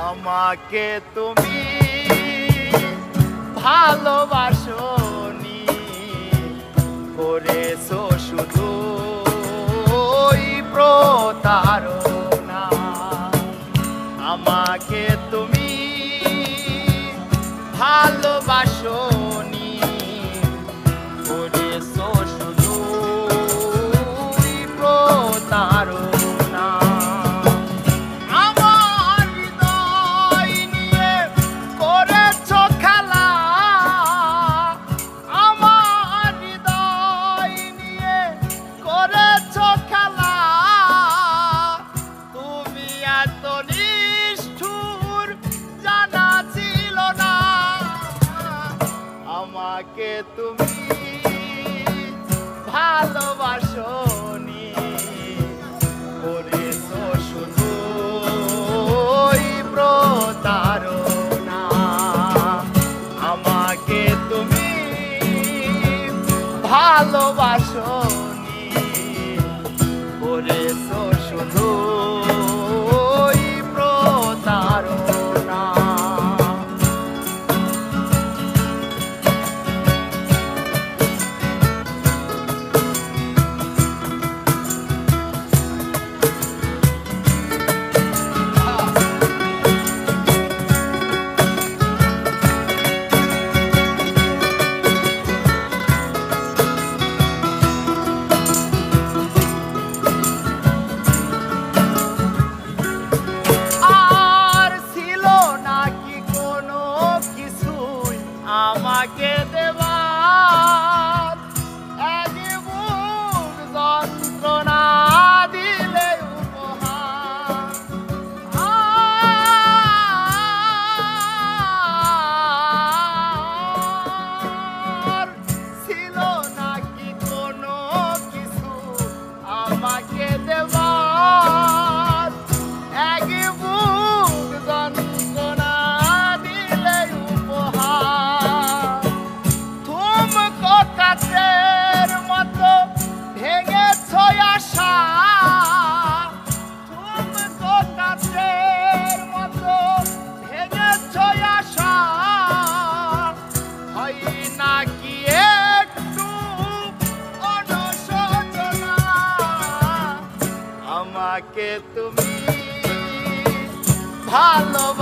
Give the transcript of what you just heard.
আমাকে তুমি ভালোবাসনি করেছ শুধু প্রতারণ এত নিষ্ঠুর জানা ছিল না। আমাকে তুমি শুধু প্রতারণা। আমাকে তুমি ভালোবাসো my kid, আমাকে তুমি ভালোবাস।